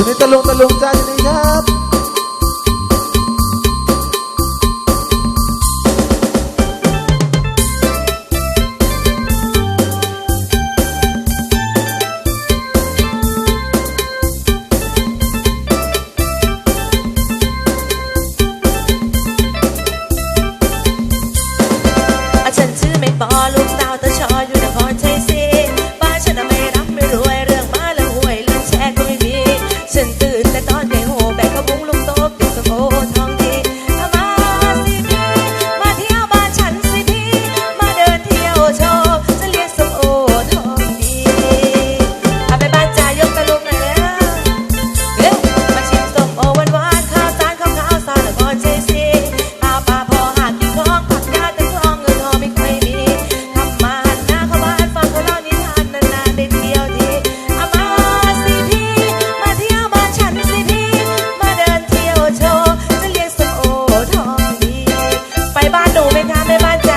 ทีนี้ตะลุงตะลุงจ้าทีนี้ครับ me got me man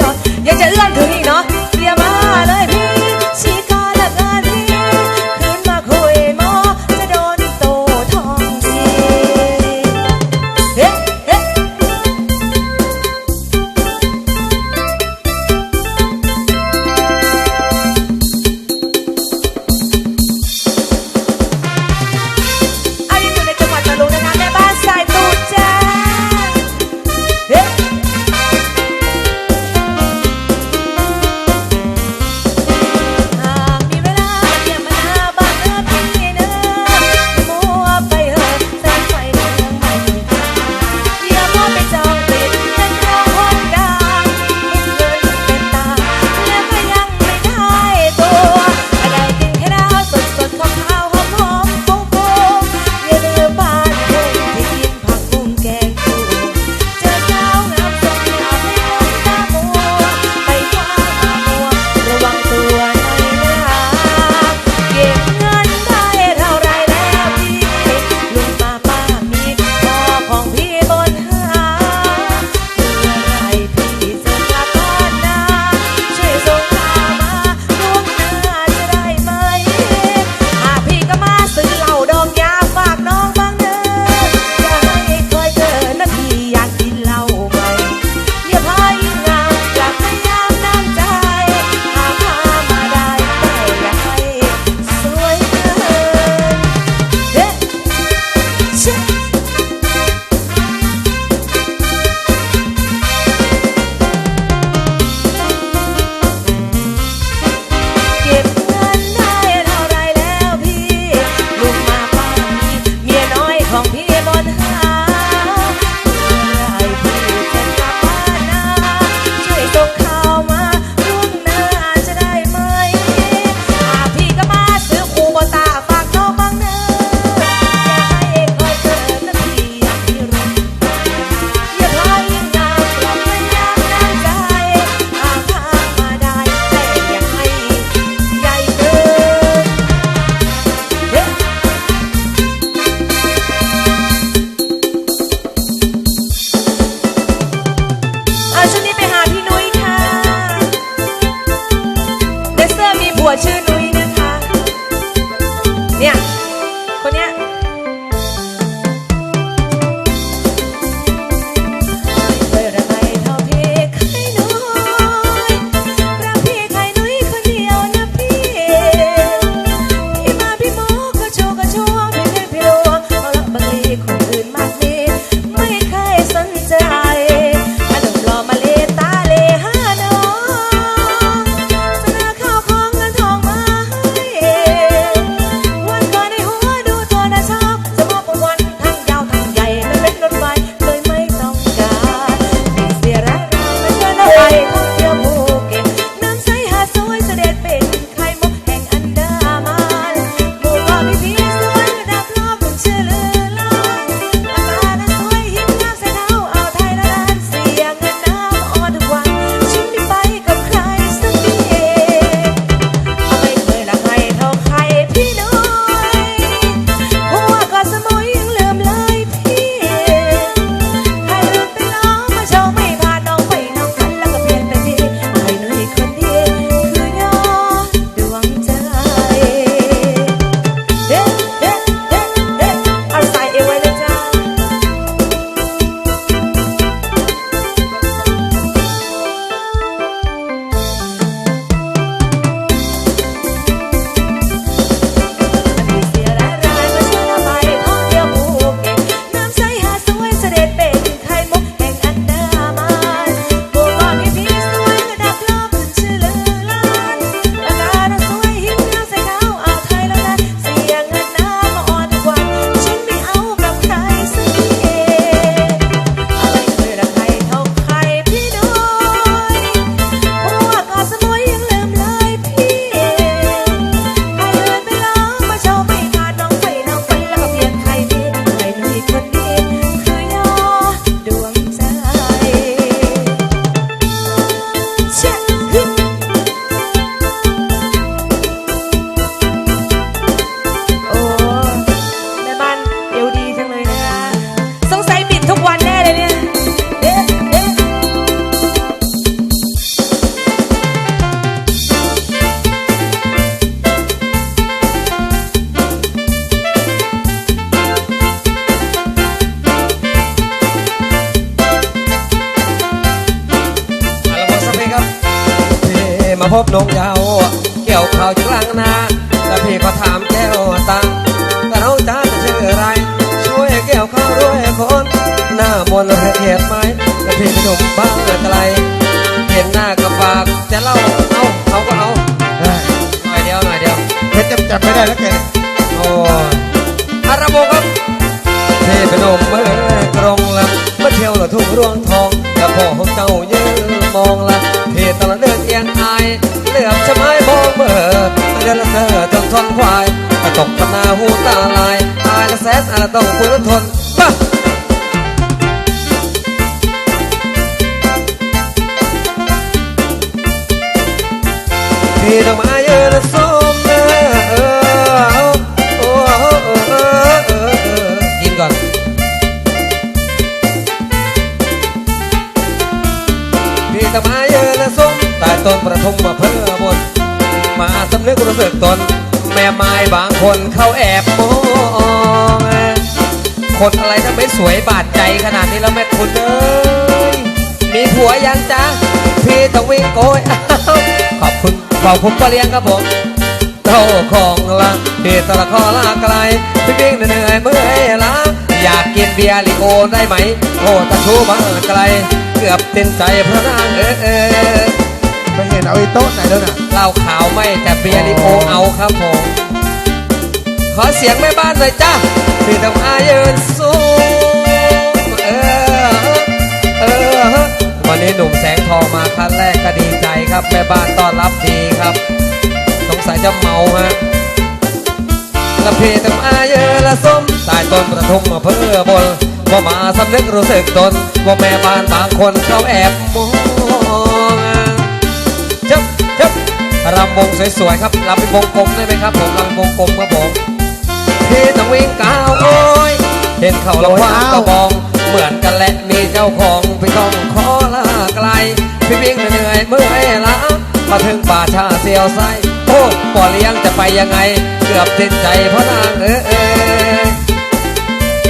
ยอดอยากจะเอื้อนถึงอีกเนาะเตรียมมาเลยพี่ พบนงยาวเกี่ยวข่าวอยู่กลางนาแล้วพี่ก็ถามแก้วตาแต่น้องจ้าจะชื่ออะไร ช่วยเกี่ยวข้าวด้วยคนหน้ามนต์ละเอียดไหมแล้วพี่เป็นหนุ่มบ้างไกลเห็นหน้ากับปากจะเล่าเอาเอาก็เอาได้หน่อยเดียวหน่อยเดียวเพชรจำจำไม่ได้แล้วแกเนี่ยโอ้ยอาระโบครับพี่เป็นหนุ่มเมื่อกรงละเมื่อเที่ยวละทุ่งรวงทองแต่พ่อของเจ้ายืนมองละ พี่ตอนละเดินเอียนอายเหลือบชะไม้มองเบอร์เดินละเธอจนทนควายกระตกตำนาหูตาลายอายละแสนอาต้องฝืนทนมาพี่ต้องมาเยอะละส คนเขาแอบมองคนอะไรทำไมสวยบาดใจขนาดนี้แล้วแม่คุณเอ้ยมีผัวยังจ๊ะพี่ต้องวิ่งโกยอ้าวขอบคุณขอบคุณป้าเลี้ยงครับผมเจ้าของละพี่ตะละคอลาไกลพี่วิ่งเหนื่อยเมื่อยล้าอยากกินเบียร์ลิโอได้ไหมโอ้ตะชูมาไกล เกือบเต็นใจพระนางเออเออไปเห็นเอาไอ้โต๊ะไหนแล้วน่ะเหล้าขาวไม่แต่เบียร์ลิโอเอาครับผม ขอเสียงแม่บ้านหน่อยจ้าพี่ต้องอายืนสูงเออเออวันนี้หนุ่มแสงทองมาคันแรกก็ดีใจครับ แม่บ้านต้อนรับดีครับ สงสัยจะเมาฮะละเพต้องอาเยอละส้มตายต้นประทุมมาเพื่อบนว่ามาสำนึกรู้สึกตน ว่าแม่บ้านบางคนเขาแอบมองจับจับรำวงสวยๆครับรำเป็นวงกลมได้ไหมครับผมรำเป็นวงกลมครับผม พี่ต้องวิ่งก้าวโอ้ยเห็นเขาละวางกระบอง เหมือนกันและมีเจ้าของพี่ต้องขอลาไกล พี่วิ่งเหนื่อยเมื่อยล้ามาถึงป่าชาเสียวไส้โอ้ป่อเลี้ยงจะไปยังไง เกือบสิ้นใจเพราะนางเออเออ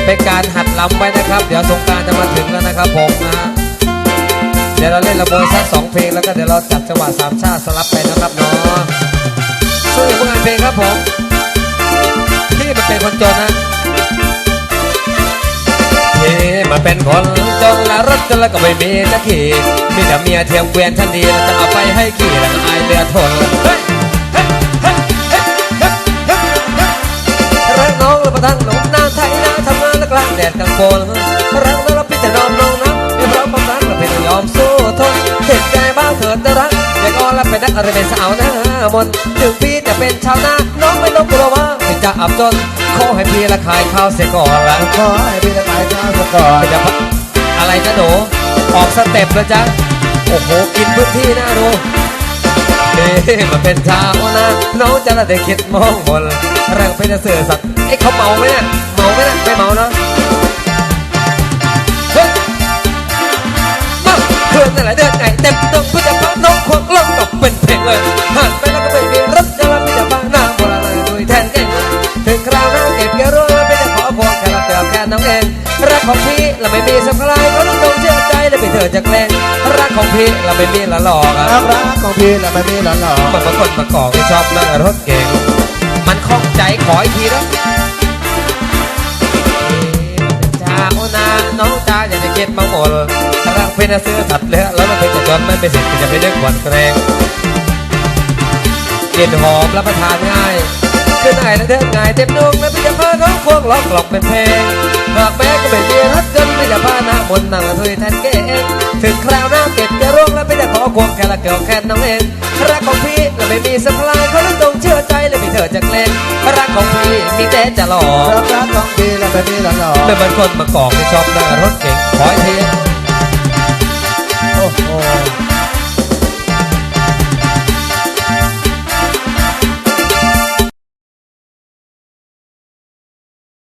เป็นการหัดลำไว้นะครับ เดี๋ยวสงการจะมาถึงแล้วนะครับผมนะ เดี๋ยวเราเล่นระเบยสักสองเพลงแล้วก็เดี๋ยวเราจัดจังหวะสามชาติสลับไปนะครับเนาะสู้ผลงานเพลงครับผม มันเป็นคนจนนะพี่มันเป็นคนจนและรถจนแล้วก็ไม่มีจะขี่มีแต่เมียเทียมเกวียนทันดีแล้วจะเอาไปให้ขี่แล้วก็อายเรือทนเฮ้ยเฮ้ยเฮ้ยเฮ้ยเฮ้ยเฮ้ยเฮ้ยรักน้องแล้วมาทั้งหนุ่มนาไทยนาทำงานและกลางแดดกลางฝนรักน้องแล้วพี่แต่นอมน้องนะไม่เพราะความรักเราเป็นยอมสู้ทนเห็นใจบ้างเถิดจะรัก อยากอ่อนและเป็นนักอะไรเป็นสาวหน้ามนต์ถึงพี่จะเป็นชาวนาน้องไม่ต้องกลัวว่าพี่จะอับจนขอให้พี่ละขายข้าวเสียก่อนละขอให้พี่ละขายข้าวซะก่อนจะพักอะไรจ้ะหนูออกสเต็ปแล้วจ้ะโอ้โหกินพื้นที่นะดูเฮ้มาเป็นชาวนะน้องจะละได้คิดมองบนรังเป็นเสือสัตว์ไอ้เขาเมาไหมเนี่ยเมาไหมเนี่ยไม่เมานะเฮ้ยมาเพื่อนนั่นแหละเดินไงเต็มตรงเพื่อจะพาน้อง ของพี่เราไม่มีสักลายก็ต้องต้องเชื่อใจและไปเถิดจากแรงรักของพี่เราไม่มีละหลอกอะรักรักของพี่ละไม่มีหลอนหลอมันบางคนประกอบที่ชอบนั่งรถเก่งมันคล่องใจขออีกทีนะจ้าโอนาน้องจ้าอย่าจะเก็บมาหมดรักเป็นเสื้อตัดเลือแล้วมันเป็นจะจนไม่เป็นสิทธิ์จะไปเลือกหวนแกรงกลิ่นหอมรับประทานง่าย ขึ้นไหนแล้วเดินง่ายเต็มดวงแล้วพี่จะพาน้องควงล็อกหลอกเป็นเพลงหากแม้ก็ไม่มีรักจนไม่จะพาหน้ามนนั่งซุยแทนเก่งถึงคราวหน้าเก็บจะร่วงแล้วไม่จะขอควงแค่ละเกี่ยวแค่น้องเองรักของพี่เราไม่มีสักลายเขาเลยต้องเชื่อใจเลยไม่เธอจะเล่นรักของพี่มีแต่จะหลอกรักของพี่และไม่มีหลอนหลอไม่เหมือนคนมากอกที่ชอบนั่งรถเก่งขอให้ทียน